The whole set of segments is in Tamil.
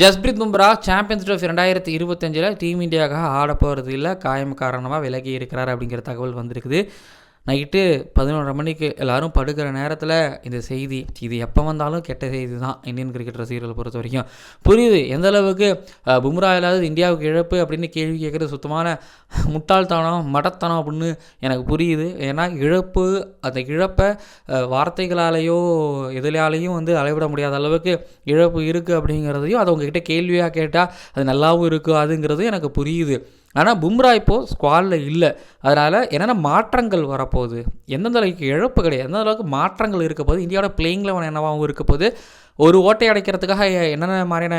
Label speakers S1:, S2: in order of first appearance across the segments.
S1: ஜஸ்பிரித் பும்ரா சாம்பியன்ஸ் ட்ரோஃபி ரெண்டாயிரத்தி இருபத்தஞ்சில் டீம் இந்தியாவுக்காக ஆட போகிறது இல்லை காயம் காரணமாக விலகி இருக்கிறார் அப்படிங்கிற தகவல் வந்திருக்குது. நைட்டு பதினொன்றரை மணிக்கு எல்லோரும் படுக்கிற நேரத்தில் இந்த செய்தி இது எப்போ வந்தாலும் கெட்ட செய்தி தான். இந்தியன் கிரிக்கெட் ரசிகர்களை பொறுத்த வரைக்கும். புரியுது? எந்த அளவுக்கு பும்ரா இல்லாதது இந்தியாவுக்கு இழப்பு அப்படின்னு கேள்வி கேட்குறது சுத்தமான முட்டாள்தனம் மடத்தனம் அப்படின்னு எனக்கு புரியுது. ஏன்னா இழப்பு அந்த இழப்பை வார்த்தைகளாலேயோ எதிலாலேயும் வந்து அளவிட முடியாத அளவுக்கு இழப்பு இருக்குது அப்படிங்கிறதையும் அதை உங்ககிட்ட கேள்வியாக கேட்டால் அது நல்லாவும் இருக்காதுங்கிறது எனக்கு புரியுது. ஆனால் பும்ரா இப்போது ஸ்குவாடில் இல்லை. அதனால் என்னென்ன மாற்றங்கள் வரப்போகுது? எந்தெந்த அளவுக்கு இழப்பு கிடையாது? எந்த அளவுக்கு மாற்றங்கள் இருக்க போது இந்தியாவோட பிளேயிங் லெவன் என்னவாகவும் இருக்க போது ஒரு ஓட்டை அடைக்கிறதுக்காக என்னென்ன மாதிரியான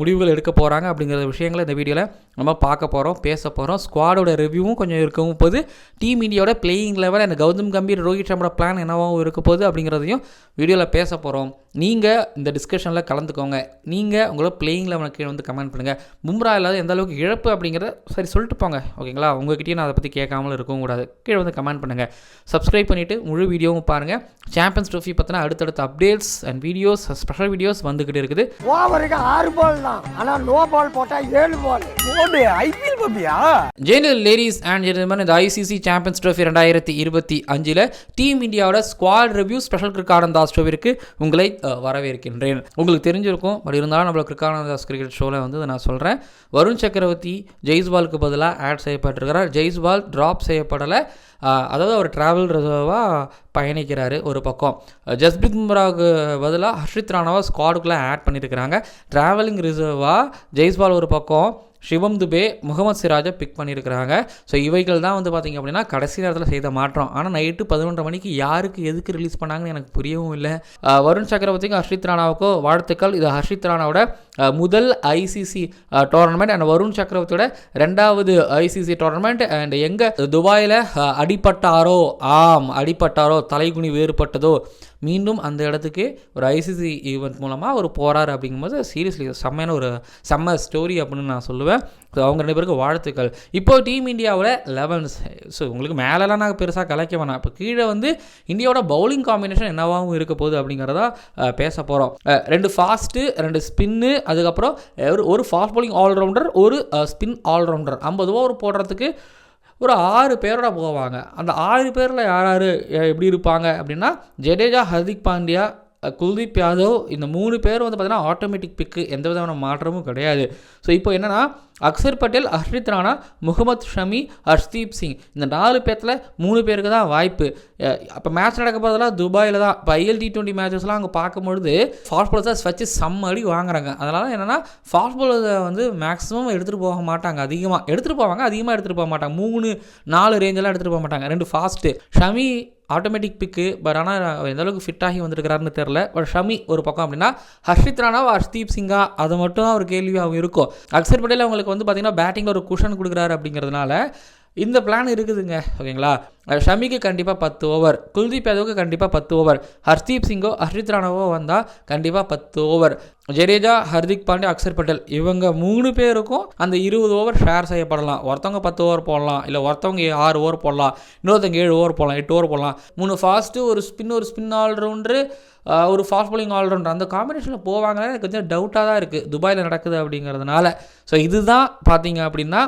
S1: முடிவுகள் எடுக்க போகிறாங்க அப்படிங்கிற விஷயங்களை இந்த வீடியோவில் நம்ம பார்க்க போகிறோம் பேச போகிறோம் ஸ்குவாடோட ரிவ்யூவும் கொஞ்சம் இருக்கவும் போது டீம் இந்தியாவோட பிளேயிங் லெவல் அந்த கௌதம் கம்பீர் ரோஹித் சர்மோட பிளான் என்னவாகவும் இருக்க போகுது அப்படிங்கிறதையும் வீடியோவில் பேச போகிறோம் நீங்கள் இந்த டிஸ்கஷனில் கலந்துக்கோங்க. நீங்கள் உங்களோட பிளேயிங் லெவலுக்கு கீழே வந்து கமெண்ட் பண்ணுங்கள் பும்ரா இல்லாத எந்த அளவுக்கு இழப்பு அப்படிங்கிறத சரி சொல்லிட்டு போங்க. ஓகேங்களா? உங்ககிட்டயும் நான் அதை பற்றி கேட்காமல் இருக்கவும் கூடாது. கீழே வந்து கமெண்ட் பண்ணுங்கள் சப்ஸ்கிரைப் பண்ணிவிட்டு முழு வீடியோவும் பாருங்கள் சாம்பியன்ஸ் ட்ரோஃபி பற்றின அடுத்தடுத்த updates and videos special videos வந்துக்கிட்டு இருக்குது.
S2: ஓவருக்கு ஆறு பால் தான். ஆனா நோ பால் போட்டா ஏழு பால்
S3: ஐபிஎல் பாப்பியா?
S1: ஜெனரல் லேடிஸ் அண்ட் ஜென்டில்மேன் இந்த ஐசிசி சாம்பியன்ஸ் ட்ரோஃபி ரெண்டாயிரத்தி இருபத்தி அஞ்சில் டீம் இந்தியாவோட ஸ்குவாட் ரிவ்யூ ஸ்பெஷல் கிரிக்கானந்தாஸ் ஷோவிற்கு உங்களை வரவேற்கின்றேன். உங்களுக்கு தெரிஞ்சிருக்கும் பட் இருந்தாலும் நம்மள கிரிக்கானந்தாஸ் கிரிக்கெட் ஷோவில் வந்து நான் சொல்கிறேன் வருண் சக்கரவர்த்தி ஜெய்ஸ்வாலுக்கு பதிலாக ஆட் செய்யப்பட்டிருக்கிறார். ஜெய்ஸ்வால் ட்ராப் செய்யப்படலை. அதாவது அவர் ட்ராவல் ரிசர்வாக பயணிக்கிறாரு ஒரு பக்கம். ஜஸ்பிரித் பும்ராவுக்கு பதிலாக ஹர்ஷித் ராணாவை ஸ்குவாடுக்குள்ளே ஆட் பண்ணியிருக்கிறாங்க ட்ராவலிங் ரிசர்வாக ஜெய்ஸ்வால் ஒரு பக்கம். சிவம் துபே முகமது சிராஜை பிக் பண்ணியிருக்கிறாங்க. ஸோ இவைகள் தான் வந்து பார்த்திங்க அப்படின்னா கடைசி நேரத்தில் செய்த மாற்றம். ஆனால் நைட்டு பதினொன்றரை மணிக்கு யாருக்கு எதுக்கு ரிலீஸ் பண்ணாங்கன்னு எனக்கு புரியவும் இல்லை. வருண் சக்கரவர்த்திக்கும் ஹர்ஷித் ராணாவுக்கோ வாழ்த்துக்கள். இது ஹர்ஷித் ராணாவோட முதல் ஐசிசி டோர்னமெண்ட் அண்ட் வருண் சக்கரவர்த்தியோட ரெண்டாவது ஐசிசி டோர்னமெண்ட் அண்ட் எங்கே துபாயில் அடிப்பட்டாரோ அடிபட்டாரோ? ஆம் அடிபட்டாரோ? தலைகுனி வேறுபட்டதோ? மீண்டும் அந்த இடத்துக்கு ஒரு ஐசிசி ஈவெண்ட் மூலமாக ஒரு போகிறார் அப்படிங்கும்போது சீரியஸ்லி செம்மையான ஒரு செம்ம ஸ்டோரி அப்படின்னு நான் சொல்லுவேன். ஸோ அவங்க ரெண்டு பேருக்கு வாழ்த்துக்கள். இப்போ டீம் இந்தியாவோட லெவன்ஸ் ஸோ உங்களுக்கு மேலெலாம் நான் பெருசாக கலைக்க வேணாம். இப்போ கீழே வந்து இந்தியாவோட பவுலிங் காம்பினேஷன் என்னவாகவும் இருக்க போகுது அப்படிங்கிறதா பேச போகிறோம் ரெண்டு ஃபாஸ்ட்டு ரெண்டு ஸ்பின்னு அதுக்கப்புறம் ஒரு ஒரு ஃபாஸ்ட் பவுலிங் ஆல்ரவுண்டர் ஒரு ஸ்பின் ஆல்ரவுண்டர் ஐம்பது ஓவர் போடுறதுக்கு ஒரு ஆறு பேரோட போவாங்க. அந்த ஆறு பேரில் யார் யார் எப்படி இருப்பாங்க அப்படின்னா ஜடேஜா ஹர்திக் பாண்டியா குல்தீப் யாதவ் இந்த மூணு பேர் வந்து பார்த்தீங்கன்னா ஆட்டோமேட்டிக் பிக்கு எந்த விதமான மாற்றமும் கிடையாது. ஸோ இப்போ என்னென்னா அக்ஷர் பட்டேல் ஹர்ஷித் ராணா முகமது ஷமி ஹர்ஷ்தீப் சிங் இந்த நாலு பேர்த்தில் மூணு பேருக்கு தான் வாய்ப்பு. அப்போ மேட்ச் நடக்க போகிறதெல்லாம் துபாயில் தான். இப்போ ஐஎல் டி டுவெண்ட்டி மேட்சஸ்லாம் அங்கே பார்க்கும்பொழுது ஃபாஸ்ட் பாலர்ஸாக வச்சு செம்ம அடி வாங்குறாங்க. அதனால் என்னென்னா ஃபாஸ்ட் பாலர்ஸை வந்து மேக்ஸிமம் எடுத்துகிட்டு போக மாட்டாங்க அதிகமாக எடுத்துகிட்டு போவாங்க அதிகமாக எடுத்துகிட்டு போக மாட்டாங்க. மூணு நாலு ரேஞ்செல்லாம் எடுத்துகிட்டு போக மாட்டாங்க. ரெண்டு fast Shami automatic pick but ஆனால் எந்த அளவுக்கு ஃபிட் ஆகி வந்திருக்கிறாருன்னு தெரில பட் ஷமி ஒரு பக்கம் அப்படின்னா ஹர்ஷித் ராணா ஹர்ஷ்தீப் சிங்கா? அது மட்டும் தான் ஒரு கேள்வியாகவும் இருக்கும். அக்சர் பட்டேல் அவங்களுக்கு வந்து பார்த்திங்கன்னா பேட்டிங்கில் ஒரு குஷன் கொடுக்குறாரு அப்படிங்கிறதுனால இந்த பிளான் இருக்குதுங்க ஓகேங்களா ஷமிக்கு கண்டிப்பாக பத்து ஓவர் குல்தீப் யாதவுக்கு கண்டிப்பாக பத்து ஓவர் ஹர்தீப் சிங்கோ ஹர்ஷித் ராணாவோ வந்தால் கண்டிப்பாக பத்து ஓவர் ஜடேஜா ஹர்திக் பாண்டியா அக்ஷர் பட்டேல் இவங்க மூணு பேருக்கும் அந்த இருபது ஓவர் ஷேர் செய்யப்படலாம். ஒருத்தவங்க பத்து ஓவர் போடலாம். இல்லை ஒருத்தவங்க ஆறு ஓவர் போடலாம். இன்னொருத்தவங்க ஏழு ஓவர் போடலாம். எட்டு ஓவர் போடலாம். மூணு ஃபாஸ்ட்டு ஒரு ஸ்பின் ஒரு ஸ்பின் ஆல்ரவுண்டரு ஒரு ஃபாஸ்ட் பாலிங் ஆல்ரவுண்டர் அந்த காம்பினேஷனில் போவாங்கன்னா எனக்கு கொஞ்சம் டவுட்டாக தான் இருக்குது துபாயில் நடக்குது அப்படிங்கிறதுனால. ஸோ இதுதான் பார்த்தீங்க அப்படின்னா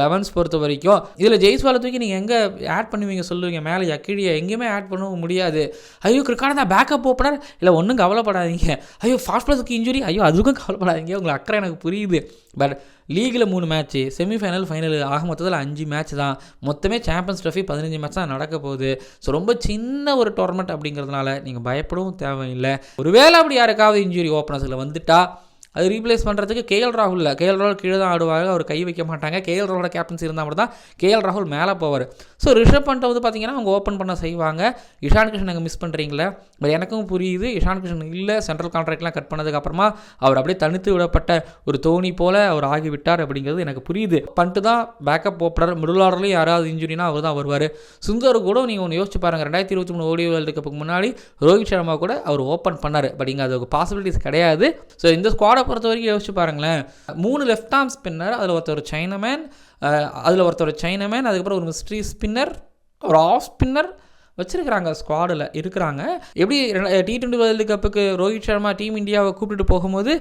S1: லெவன்ஸ் பொறுத்த வரைக்கும். இதில் ஜெய்ஸ்வாலை தூக்கி நீங்கள் எங்கே ஆட் பண்ணுவீங்க சொல்லுவீங்க மேலே யக்கிடியை எங்கேயுமே ஆட் பண்ணவும் முடியாது. ஐயோ கிரிக்கான தான் பேக்கப் ஓப்பனர் இல்லை ஒன்றும் கவலைப்படாதீங்க. ஐயோ ஃபாஸ்ட் பிளஸுக்கு இன்ஜுரி ஐயோ அதுக்கும் கவலைப்படாதீங்க. உங்களுக்கு அக்கறை எனக்கு புரியுது. பட் லீகில் மூணு மேட்ச்சு செமிஃபைனல் ஃபைனல் ஆக மொத்தத்தில் அஞ்சு மேட்ச் தான். மொத்தமே சாம்பியன்ஸ் ட்ரஃபி பதினஞ்சு மேட்ச் தான் நடக்க போகுது. ஸோ ரொம்ப சின்ன ஒரு டோர்னமெண்ட் அப்படிங்கிறதுனால நீங்கள் பயப்படவும் தேவையில்லை. ஒருவேளை அப்படி யாருக்காவது இன்ஜுரி ஓப்பனர்ஸில் வந்துட்டா அது ரீப்ளேஸ் பண்ணுறதுக்கு கேஎல் ராகுல் இல்லை கேஎல் ராகுல் கீழே தான் ஆடுவாங்க அவர் கை வைக்க மாட்டாங்க. கேஎல் ராகுலோட கேப்டன்சி இருந்தால் மட்டும் தான் கேஎல் ராகுல் மேலே போவார். ஸோ ரிஷப் பண்ட் வந்து பார்த்தீங்கன்னா அவங்க ஓப்பன் பண்ண செய்வாங்க. இஷான் கிஷன் அங்கே மிஸ் பண்ணுறீங்களே பட் எனக்கும் புரியுது. இஷான் கிஷன் இல்லை. சென்ட்ரல் கான்ட்ராக்ட்லாம் கட் பண்ணதுக்கப்புறமா அவர் அப்படியே தனித்து விடப்பட்ட ஒரு தோனி போல் அவர் ஆகிவிட்டார் அப்படிங்கிறது எனக்கு புரியுது. பண்ணிட்டு தான் பேக்கப் ஓப்பனர் மிடில் ஆர்டர்லையும் யாராவது இன்ஜுரினா அவர் தான் வருவார். சுந்தர் கூட நீங்கள் ஒன்று யோசிச்சு பாருங்கள் ரெண்டாயிரத்தி இருபத்தி மூணு ஓடி வேர்ல்டு கப்புக்கு முன்னாடி ரோஹித் சர்மா கூட அவர் ஓப்பன் பண்ணார். பட் இங்கே அது பாசிபிலிட்டிஸ் கிடையாது. ஸோ இந்த ஸ்குவாடை பொறுத்த வரைக்கும் யோசிச்சு பாருங்களேன். மூணு லெஃப்ட் ஆர்ம் ஸ்பின்னர் அதில் ஒருத்தர் சைனமேன் அதில் ஒருத்தர் சைனமேன் அதுக்கப்புறம் ஒரு மிஸ்ட்ரி ஸ்பின்னர் ஒரு ஆஃப் ஸ்பின்னர் வச்சிருக்கிறாங்க ஸ்குவாடில் இருக்கிறாங்க. எப்படி டி டுவெண்ட்டி வேர்ல்டு கப்புக்கு ரோஹித் சர்மா டீம் இந்தியாவை கூப்பிட்டுட்டு போகும்போது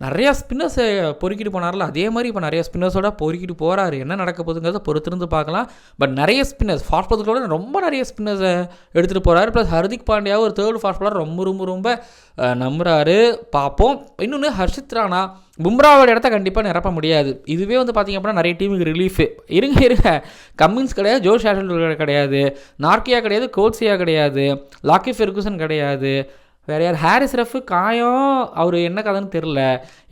S1: நிறையா ஸ்பின்னர்ஸை பொறுக்கிட்டு போனார்ல. அதே மாதிரி இப்போ நிறைய ஸ்பின்னர்ஸோட பொறுக்கிட்டு போகிறாரு என்ன நடக்க போகுதுங்கிறத பொறுத்திருந்து பார்க்கலாம். பட் நிறைய ஸ்பின்னர்ஸ் ஃபாஸ்ட் பாலர்களோட ரொம்ப நிறைய ஸ்பின்னர்ஸை எடுத்துகிட்டு போகிறாரு ப்ளஸ் ஹர்திக் பாண்டியா ஒரு தேர்ட் ஃபாஸ்ட் பாலர் ரொம்ப ரொம்ப ரொம்ப நம்புகிறாரு பார்ப்போம். இன்னொன்று ஹர்ஷித் ராணா. பும்ராவோட இடத்த கண்டிப்பாக நிரப்ப முடியாது. இதுவே வந்து பார்த்திங்க அப்படின்னா நிறைய டீமுக்கு ரிலீஃப் இருங்க இருங்க. கம்மின்ஸ் கிடையாது ஜோஷ் ஆஷல் கிடையாது. நார்கியா கிடையாது கோட்ஸியா கிடையாது. லாக்கி ஃபெர்குசன் கிடையாது. வேறு யார்? ஹாரிஸ் ரஃப் காயம். அவர் என்ன கதைன்னு தெரில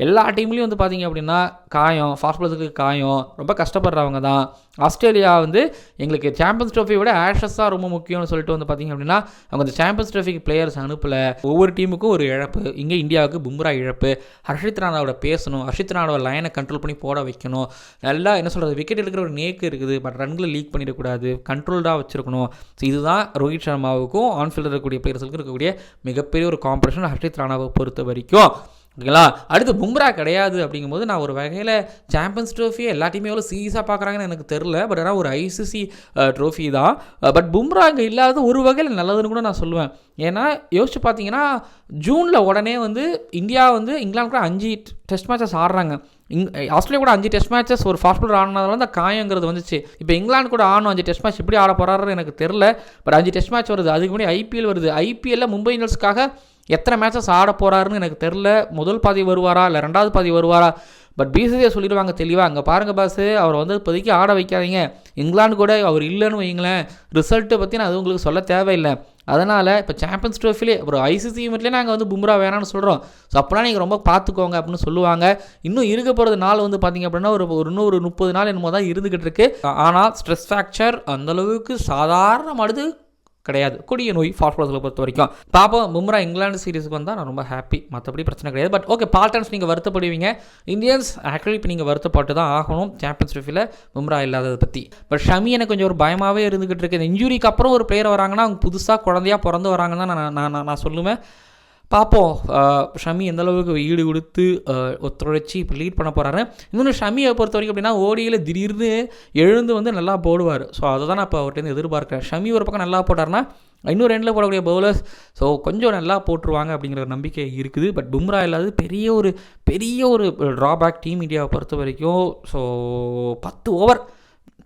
S1: எல்லா டீம்லேயும் வந்து பார்த்தீங்க அப்படின்னா காயம் ஃபாஸ்ட் பாலருக்கு காயம் ரொம்ப கஷ்டப்படுறவங்க தான். ஆஸ்திரேலியா வந்து எங்களுக்கு சாம்பியன்ஸ் ட்ரோஃபி விட ஆஷஸ் தான் ரொம்ப முக்கியம்னு சொல்லிட்டு வந்து பார்த்தீங்க அப்படின்னா அவங்க அந்த சாம்பியன்ஸ் ட்ரோஃபிக்கு பிளேயர்ஸ் அனுப்பலை. ஒவ்வொரு டீமுக்கும் ஒரு இழப்பு. இங்கே இந்தியாவுக்கு பும்ரா இழப்பு. ஹர்ஷித் ராணாவோட பேசணும். ஹர்ஷித் ராணாவோட லைனை கண்ட்ரோல் பண்ணி போட வைக்கணும். நல்லா என்ன சொல்கிறது விக்கெட் எடுக்கிற ஒரு நேக்கு இருக்குது. பட் ரன்களை லீக் பண்ணிடக்கூடாது. கண்ட்ரோல்டாக வச்சுருக்கணும். ஸோ இதுதான் ரோஹித் சர்மாவுக்கும் ஆன்ஃபீல்டில் இருக்கக்கூடிய பிளேயர்ஸுக்கும் இருக்கக்கூடிய மிகப்பெரிய ஒரு காம்படிஷன் ஹர்ஷித் ராணாவை பொறுத்த வரைக்கும். ஓகேங்களா? அடுத்து பும்ரா கிடையாது அப்படிங்கும்போது நான் ஒரு வகையில் சாம்பியன்ஸ் ட்ரோஃபியை எல்லாத்தையுமே எவ்வளோ சீரியஸாக பார்க்குறாங்கன்னு எனக்கு தெரில பட் ஆனால் ஒரு ஐசிசி ட்ரோஃபி தான். பட் பும்ரா இங்கே இல்லாத ஒரு வகையில் நல்லதுன்னு கூட நான் சொல்லுவேன். ஏன்னா யோசிச்சு பார்த்தீங்கன்னா ஜூனில் உடனே வந்து இந்தியா வந்து இங்கிலாந்து கூட அஞ்சு டெஸ்ட் மேட்சஸ் ஆடுறாங்க. இங் ஆஸ்திரேலியா கூட அஞ்சு டெஸ்ட் மேட்சஸ் ஒரு ஃபாஸ்ட் பாலர் ஆடினதால அந்த காயங்கிறது வந்துச்சு. இப்போ இங்கிலாந்து கூட ஆடணும் அஞ்சு டெஸ்ட் மேட்ச் எப்படி ஆட போகிறாரு எனக்கு தெரில பட் அஞ்சு டெஸ்ட் மேட்ச் வருது. அதுக்கு முன்னாடி ஐபிஎல் வருது. ஐபிஎல்ல மும்பை இந்தியன்ஸ்க்காக எத்தனை மேட்சஸ் ஆட போகிறாருன்னு எனக்கு தெரில முதல் பாதி வருவாரா? இல்லை ரெண்டாவது பாதி வருவாரா? பட் பிசிசிஐ சொல்லிடுவாங்க தெளிவாக அங்கே பாருங்கள் பாஸ் அவர் வந்து இப்போதைக்கு ஆட வைக்காதீங்க. இங்கிலாந்து கூட அவர் இல்லைன்னு வைங்களேன் ரிசல்ட்டை பற்றி நான் அது உங்களுக்கு சொல்ல தேவையில்லை. அதனால் இப்போ சாம்பியன்ஸ் ட்ரோஃபிலே ஒரு ஐசிசி ஈவெண்ட்லேயே நாங்கள் வந்து பும்ரா வேணாம்னு சொல்கிறோம் ஸோ அப்போலாம் நீங்கள் ரொம்ப பார்த்துக்கோங்க அப்படின்னு சொல்லுவாங்க. இன்னும் இருக்க போகிறது நாள் வந்து பார்த்தீங்க அப்படின்னா ஒரு ஒரு இன்னும் ஒரு முப்பது நாள் என்னமோ தான் இருந்துக்கிட்டு இருக்கு. ஆனால் ஸ்ட்ரெஸ் ஃப்ராக்சர் அந்தளவுக்கு சாதாரணமானது கிடையாது. கொடிய நோய் ஃபாஸ்ட் பாலர்ஸில் பொறுத்த வரைக்கும். பாப்போம் மும்ரா இங்கிலாந்து சீரிஸுக்கு வந்தால் நான் ரொம்ப ஹாப்பி மற்றபடி பிரச்சனை கிடையாது. பட் ஓகே பால்டன்ஸ் நீங்கள் வருத்தப்படுவீங்க. இந்தியன்ஸ் ஆக்சுவலி இப்போ நீங்கள் வருத்தப்பட்டு தான் ஆகணும். சாம்பியன்ஸ் ட்ரோஃபியில் மும்ரா இல்லாததை பற்றி பட் ஷமி எனக்கு கொஞ்சம் ஒரு பயமாகவே இருந்துகிட்டு இருக்கு. இந்த இன்ஜுரிக்கு அப்புறம் ஒரு பிளேயர் வராங்கன்னா அவங்க புதுசாக குழந்தையா பிறந்து வராங்கன்னு நான் நான் நான் சொல்லுவேன். பார்ப்போம் ஷமி எந்த அளவுக்கு ஈடு கொடுத்து ஒத்துழைச்சி இப்போ லீட் பண்ண போகிறாரு இன்னொன்று ஷமியை பொறுத்த வரைக்கும் அப்படின்னா ஓடியில் திடீர்னு எழுந்து வந்து நல்லா போடுவார். ஸோ அதை தான் நான் இப்போ அவர்கிட்ட எதிர்பார்க்குறேன். ஷமி ஒரு பக்கம் நல்லா போட்டார்னா இன்னும் ரெண்டில் போடக்கூடிய பவுலர்ஸ் ஸோ கொஞ்சம் நல்லா போட்டுருவாங்க அப்படிங்கிற ஒரு நம்பிக்கை இருக்குது. பட் பும்ரா இல்லாத பெரிய ஒரு பெரிய ஒரு ட்ராபேக் டீம் இந்தியாவை பொறுத்த வரைக்கும் ஸோ பத்து ஓவர்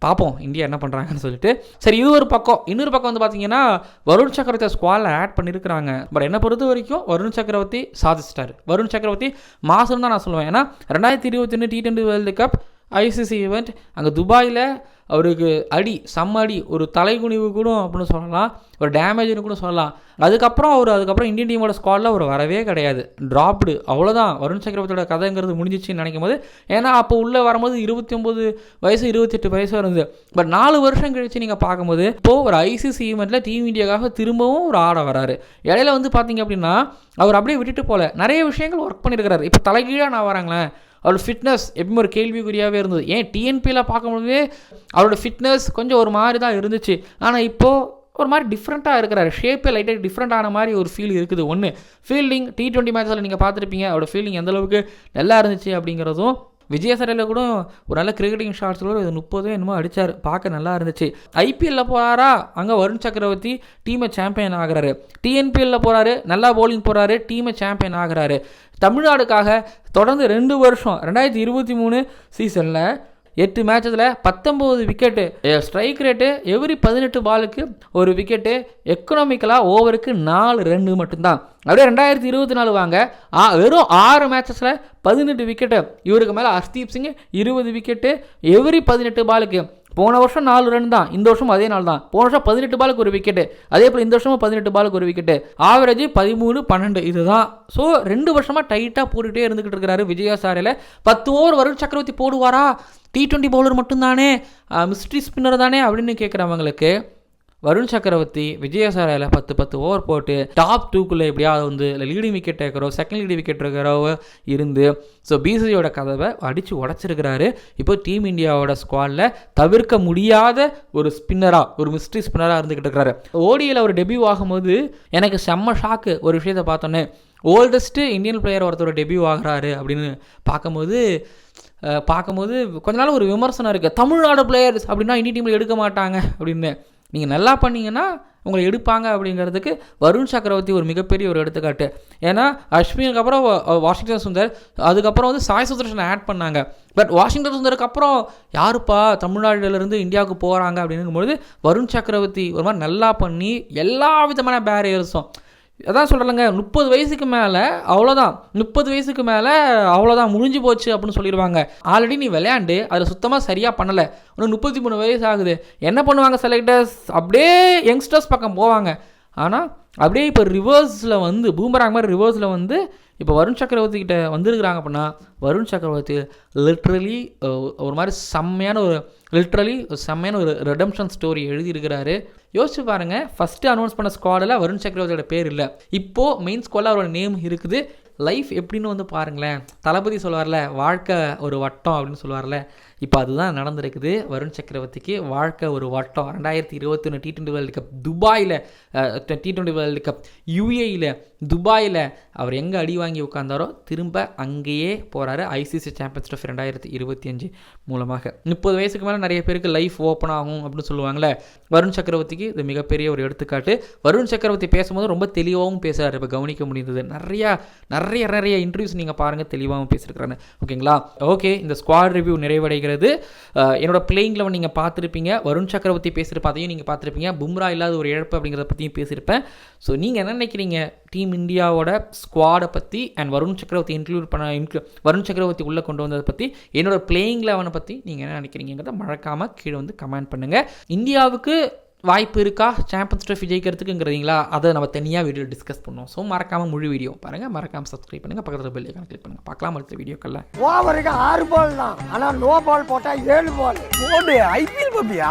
S1: பார்ப்போம் இந்தியா என்ன பண்ணுறாங்கன்னு சொல்லிட்டு. சரி இது ஒரு பக்கம். இன்னொரு பக்கம் வந்து பார்த்தீங்கன்னா வருண் சக்கரவர்த்தி ஸ்குவாடில் ஆட் பண்ணியிருக்கிறாங்க பட் என்னை பொறுத்த வரைக்கும் வருண் சக்கரவர்த்தி சாதிச்சிட்டாரு. வருண் சக்கரவர்த்தி மாசம் தான் நான் சொல்லுவேன். ஏன்னா ரெண்டாயிரத்தி இருபத்தொன்று T twenty world cup ICC event அங்கே துபாயில் அவருக்கு அடி செம்ம அடி. ஒரு தலைகுனிவு கூட அப்படின்னு சொல்லலாம். ஒரு டேமேஜ்னு கூட சொல்லலாம். அதுக்கப்புறம் அவர் அதுக்கப்புறம் இந்தியன் டீமோட ஸ்குவாடில் அவர் வரவே கிடையாது. ட்ராப்டு அவ்வளோதான் வருண் சக்கரவர்த்தியோட கதைங்கிறது முடிஞ்சிச்சுன்னு நினைக்கும் போது ஏன்னா அப்போ உள்ளே வரும்போது இருபத்தி ஒம்பது வயசு இருபத்தெட்டு வயசு இருந்தது. பட் நாலு வருஷம் கழித்து நீங்கள் பார்க்கும்போது இப்போது ஒரு ஐசிசி ஈவெண்ட்டில் டீம் இந்தியாவுக்காக திரும்பவும் ஒரு ஆட வராரு. இடையில வந்து பார்த்தீங்க அப்படின்னா அவர் அப்படியே விட்டுட்டு போகல நிறைய விஷயங்கள் ஒர்க் பண்ணியிருக்கிறாரு இப்போ தலைகீழாக நான் வராங்களேன். அவரோட ஃபிட்னஸ் எப்பவுமே ஒரு கேள்விக்குறியாகவே இருந்தது. ஏன் டிஎன்பியில் பார்க்கும்போது அவரோட ஃபிட்னஸ் கொஞ்சம் ஒரு மாதிரி தான் இருந்துச்சு. ஆனால் இப்போது ஒரு மாதிரி டிஃப்ரெண்ட்டாக இருக்கிறார். ஷேப்பே லைட்டாக டிஃப்ரெண்ட் ஆன மாதிரி ஒரு ஃபீல் இருக்குது. ஒன்று ஃபீல்டிங் டி டுவெண்ட்டி மேட்ச்சில் நீங்கள் பார்த்துருப்பீங்க. அவரோட ஃபீல்டிங் எந்தளவுக்கு நல்லா இருந்துச்சு அப்படிங்கிறதும் விஜயசரையில் கூட ஒரு நல்ல கிரிக்கெட்டிங் ஷாட்ஸ் கூட இது என்னமோ அடித்தார் பார்க்க நல்லா இருந்துச்சு. ஐபிஎல்ல போகிறாரா அங்கே வருண் சக்கரவர்த்தி டீமை சாம்பியன் ஆகுறாரு. டிஎன்பிஎல்ல போகிறாரு நல்லா போலிங் போகிறாரு டீமை சாம்பியன் ஆகிறாரு. தமிழ்நாடுக்காக தொடர்ந்து ரெண்டு வருஷம் ரெண்டாயிரத்தி இருபத்தி மூணு சீசனில் எட்டு மேட்சத்தில் பத்தொம்போது விக்கெட்டு ஸ்ட்ரைக் ரேட்டு எவ்ரி பதினெட்டு பாலுக்கு ஒரு விக்கெட்டு எக்கனாமிக்கலாக ஓவருக்கு நாலு ரெண்டு மட்டும்தான். அப்படியே ரெண்டாயிரத்தி இருபத்தி நாலு வாங்க வெறும் ஆறு மேட்சஸில் பதினெட்டு விக்கெட்டு இவருக்கு மேலே ஹர்தீப் சிங் இருபது விக்கெட்டு எவ்ரி பதினெட்டு பாலுக்கு போன வருஷம் நாலு ரன் தான் இந்த வருஷம் அதே நாள் தான். போன வருஷம் பதினெட்டு பாலுக்கு ஒரு விக்கெட்டு அதே போல் இந்த வருஷமும் பதினெட்டு பாலுக்கு ஒரு விக்கெட்டு ஆவரேஜ் பதிமூணு பன்னெண்டு இதுதான். ஸோ ரெண்டு வருஷமாக டைட்டாக போட்டுகிட்டே இருந்துகிட்டு இருக்கிறாரு விஜயா சாரையில் பத்து ஓவர் வருண் சக்கரவர்த்தி போடுவாரா? டி டுவெண்ட்டி பவுலர் மட்டும்தானே? மிஸ்ட்ரி ஸ்பின்னர் தானே அப்படின்னு கேட்குறவங்களுக்கு வருண் சக்கரவர்த்தி விஜயசாரையில் பத்து பத்து ஓவர் போட்டு டாப் டூக்குள்ளே எப்படியாவது வந்து இல்லை லீடிங் விக்கெட் இருக்கிறோ செகண்ட் லீடிங் விக்கெட் இருக்கிறோ இருந்து ஸோ பிசிசியோட கதவை அடித்து உடச்சிருக்கிறாரு. இப்போ டீம் இந்தியாவோட ஸ்குவாடில் தவிர்க்க முடியாத ஒரு ஸ்பின்னராக ஒரு மிஸ்ட்ரி ஸ்பின்னராக இருந்துக்கிட்டு இருக்கிறாரு ஓடியில் அவர் டெபியூ ஆகும்போது எனக்கு செம்ம ஷாக்கு ஒரு விஷயத்தை பார்த்தோன்னே ஓல்டஸ்ட்டு இந்தியன் பிளேயர் ஒருத்தர் டெபியூ ஆகிறாரு அப்படின்னு பார்க்கும்போது பார்க்கும்போது கொஞ்ச நாள் ஒரு விமர்சனம் இருக்குது தமிழ்நாடு பிளேயர்ஸ் அப்படின்னா இந்தியன் டீமில் எடுக்க மாட்டாங்க அப்படின்னு. நீங்கள் நல்லா பண்ணீங்கன்னா உங்களை எடுப்பாங்க அப்படிங்கிறதுக்கு வருண் சக்கரவர்த்தி ஒரு மிகப்பெரிய ஒரு எடுத்துக்காட்டு. ஏன்னா அஸ்வினுக்கு அப்புறம் வாஷிங்டன் சுந்தர் அதுக்கப்புறம் வந்து சாய் சுதர்ஷனை ஆட் பண்ணாங்க. பட் வாஷிங்டன் சுந்தருக்கு அப்புறம் யாருப்பா தமிழ்நாட்டிலேருந்து இந்தியாவுக்கு போகிறாங்க அப்படிங்கும்பொழுது வருண் சக்கரவர்த்தி ஒரு மாதிரி நல்லா பண்ணி எல்லா விதமான பேரியர்ஸும் அதான் சொல்கிறேங்க முப்பது வயசுக்கு மேலே அவ்வளோதான் முப்பது வயசுக்கு மேலே அவ்வளோதான் முடிஞ்சு போச்சு அப்படின்னு சொல்லிடுவாங்க. ஆல்ரெடி நீ விளையாண்டு அதில் சுத்தமாக சரியாக பண்ணலை. இன்னும் முப்பத்தி மூணு வயசு ஆகுது. என்ன பண்ணுவாங்க செலக்டர்ஸ் அப்படியே யங்ஸ்டர்ஸ் பக்கம் போவாங்க. ஆனால் அப்படியே இப்போ ரிவர்ஸில் வந்து பூமராங் மாதிரி ரிவர்ஸில் வந்து இப்போ வருண் சக்கரவர்த்தி கிட்ட வந்திருக்கிறாங்க அப்படின்னா வருண் சக்கரவர்த்தி லிட்ரலி ஒரு மாதிரி செம்மையான ஒரு லிட்ரலி செம்மையான ஒரு ரெடம்ஷன் ஸ்டோரி எழுதியிருக்கிறாரு. யோசிச்சு பாருங்கள் ஃபஸ்ட்டு அனௌன்ஸ் பண்ண ஸ்குவாடில் வருண் சக்கரவர்த்தியோட பேர் இல்லை. இப்போது மெயின் ஸ்குவாடில் அவரோட நேம் இருக்குது. லைஃப் எப்படின்னு வந்து பாருங்களேன். தளபதி சொல்லுவார்ல வாழ்க்கை ஒரு வட்டம் அப்படின்னு சொல்லுவார்ல இப்போ அதுதான் நடந்திருக்குது. வருண் சக்கரவர்த்திக்கு வாழ்க்கை ஒரு வட்டம். ரெண்டாயிரத்தி இருபத்தி ஒன்று டி டுவெண்ட்டி வேர்ல்டு கப் துபாயில் டி டுவெண்ட்டி வேர்ல்டு கப் யூஏயில் துபாயில் அவர் எங்கே அடி வாங்கி உட்காந்தாரோ திரும்ப அங்கேயே போகிறாரு ஐசிசி சாம்பியன்ஸ் ட்ரோஃபி ரெண்டாயிரத்தி இருபத்தி அஞ்சு மூலமாக. முப்பது வயசுக்கு மேலே நிறைய பேருக்கு லைஃப் ஓப்பன் ஆகும் அப்படின்னு சொல்லுவாங்களே வருண் சக்கரவர்த்திக்கு இது மிகப்பெரிய ஒரு எடுத்துக்காட்டு. வருண் சக்கரவர்த்தி பேசும்போது ரொம்ப தெளிவாகவும் பேசுகிறார் இப்போ கவனிக்க முடிந்தது. நிறையா நிறைய நிறைய இன்டர்வியூஸ் நீங்கள் பாருங்கள் தெளிவாகவும் பேசியிருக்கிறாங்க ஓகேங்களா? ஓகே இந்த ஸ்குவாட் ரிவ்யூ நிறைவடைகிறது. அப்படிங்கிறது என்னோட பிளேயிங் லெவன் நீங்கள் பார்த்துருப்பீங்க. வருண் சக்கரவர்த்தி பேசியிருப்ப அதையும் நீங்கள் பார்த்துருப்பீங்க. பும்ரா இல்லாத ஒரு இழப்பு அப்படிங்கிறத பற்றியும் பேசியிருப்பேன். ஸோ நீங்கள் என்ன நினைக்கிறீங்க? டீம் இந்தியாவோட ஸ்குவாடை பற்றி அண்ட் வருண் சக்கரவர்த்தி இன்க்ளூட் பண்ண இன்க்ளூ வருண் சக்கரவர்த்தி உள்ளே கொண்டு வந்ததை பற்றி என்னோட பிளேயிங் லெவனை பற்றி நீங்கள் என்ன நினைக்கிறீங்கிறத மறக்காமல் கீழே வந்து கமெண்ட் பண்ணுங்கள் இந்தியாவுக்கு வாய்ப்பு இருக்கா? சாம்பியன்ஸ் ட்ரோஃபி ஜெயிக்கிறதுக்குங்கிறீங்களா? அதை நம்ம தனியாக வீடியோ டிஸ்கஸ் பண்ணுவோம். ஸோ மறக்காமல் முழு வீடியோ பாருங்கள் மறக்காமல் சப்ஸ்கிரைப் பண்ணுங்கள் பக்கத்தில் பெல் ஐக்கான கிளிக் பண்ணுங்கள் பார்க்கலாம் அடுத்த வீடியோக்களில்.
S2: ஓவருக்கு ஆறு பால் தான். ஆனா நோ பால் போட்டா ஏழு பால்
S3: ஐபிஎல் பாப்பியா